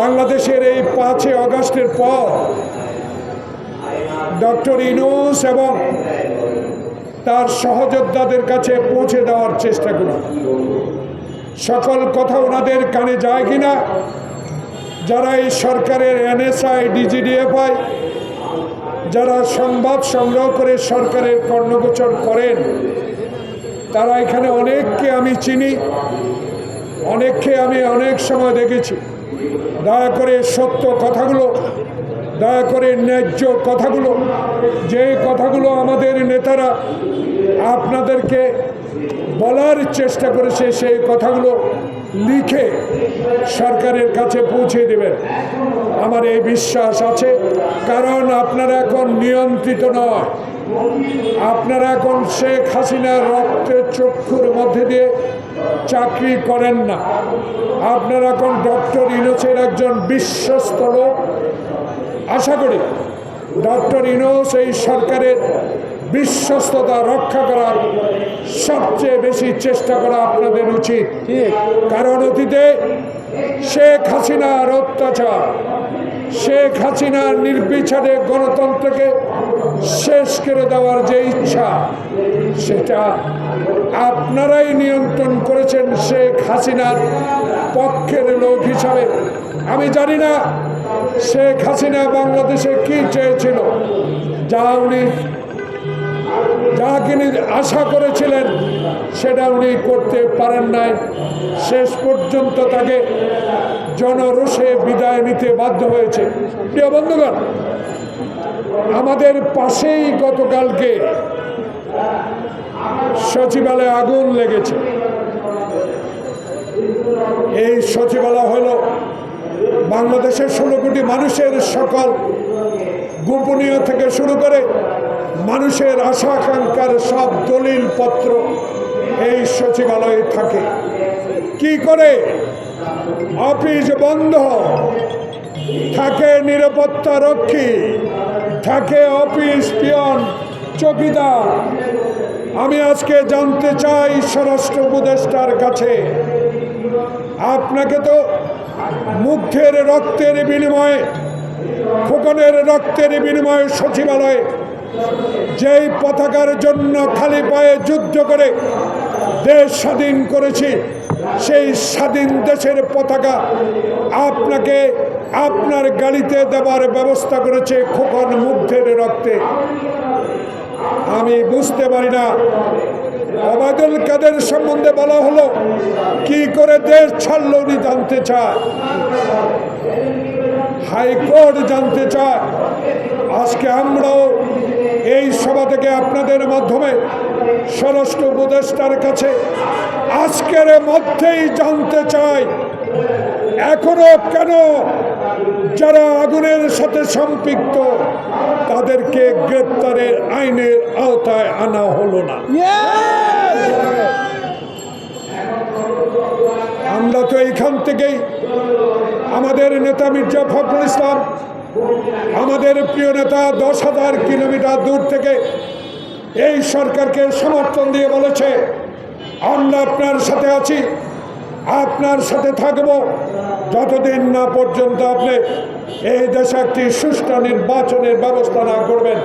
বাংলাদেশের এই পাঁচই আগস্টের পর ডক্টর ইনুস এবং তার সহযোদ্ধাদের কাছে পৌঁছে দেওয়ার চেষ্টা করি সকল কথা ওনাদের কানে যায় কিনা, যারা এই সরকারের এনএসআই, ডিজিডিএফআই, যারা সংবাদ সংগ্রহ করে সরকারের কর্ণগোচর করেন, তারা এখানে অনেককে আমি চিনি। অনেককে আমি অনেক সময় দেখেছি। দয়া করে সত্য কথাগুলো, দয়া করে ন্যায্য কথাগুলো, যে কথাগুলো আমাদের নেতারা আপনাদেরকে বলার চেষ্টা করেছে, সেই কথাগুলো লিখে সরকারের কাছে পৌঁছে দেবেন। আমার এই বিশ্বাস আছে, কারণ আপনারা এখন নিয়ন্ত্রিত নয়। আপনারা এখন শেখ হাসিনার রক্তের চক্ষুর মধ্যে দিয়ে চাকরি করেন না। আপনারা এখন ডক্টর ইনোসের একজন বিশ্বস্ত লোক। আশা করি ডক্টর ইনোস এই সরকারের বিশ্বস্ততা রক্ষা করার সবচেয়ে বেশি চেষ্টা করা আপনাদের উচিত। কারণ অতীতে শেখ হাসিনার অত্যাচার শেখ হাসিনার নির্বিচারে গণতন্ত্রকে শেষ করে দেওয়ার যে ইচ্ছা, সেটা আপনারাই নিয়ন্ত্রণ করেছেন শেখ হাসিনার পক্ষের লোক হিসাবে। আমি জানি না শেখ হাসিনা বাংলাদেশে কি চেয়েছিল। যা উনি যা তিনি আশা করেছিলেন, সেটা উনি করতে পারেন নাই। শেষ পর্যন্ত তাকে জনরোষে বিদায় নিতে বাধ্য হয়েছে। প্রিয় বন্ধুগণ, আমাদের পাশেই গতকালকে সচিবালয়ে আগুন লেগেছে। এই সচিবালয় হলো বাংলাদেশের ষোলো কোটি মানুষের সকল গোপনীয় থেকে শুরু করে মানুষের আশা আকাঙ্ক্ষার সব দলিল পত্র এই সচিবালয়ে থাকে। কি করে? অফিস বন্ধ, থাকে নিরাপত্তা রক্ষী, থাকে অফিস পিয়ন, চকিদার। আমি আজকে জানতে চাই স্বরাষ্ট্র উপদেষ্টার কাছে, আপনাকে তো মুগ্ধের রক্তের বিনিময়ে, খোকনের রক্তের বিনিময়ে সচিবালয়ে যেই পতাকার জন্য খালি পায়ে যুদ্ধ করে দেশ স্বাধীন করেছি, সেই স্বাধীন দেশের পতাকা আপনাকে আপনার গাড়িতে দেওয়ার ব্যবস্থা করেছে খোকন মুগ্ধের রক্তে। আমি বুঝতে পারি না ওবায়দুল কাদের সম্বন্ধে বলা হলো, কি করে দেশ ছাড়ল উনি জানতে চায়? হাইকোর্ট জানতে চায়। আজকে আমরাও এই সভা থেকে আপনাদের মাধ্যমে স্বরাষ্ট্র উপদেষ্টার কাছে আজকের মধ্যেই জানতে চাই, এখনও কেন যারা আগুনের সাথে সম্পৃক্ত তাদেরকে গ্রেপ্তারের আইনের আওতায় আনা হলো না? আমরা তো এইখান থেকেই আমাদের নেতা মির্জা ফখরুল ইসলাম আমাদের প্রিয় নেতা দশ হাজার কিলোমিটার দূর থেকে এই সরকারকে সমর্থন দিয়ে বলেছে, আমরা আপনার সাথে আছি, আপনার সাথে থাকব। যতদিন না পর্যন্ত আপনি এই দেশে একটি সুষ্ঠু নির্বাচনের ব্যবস্থা না করবেন।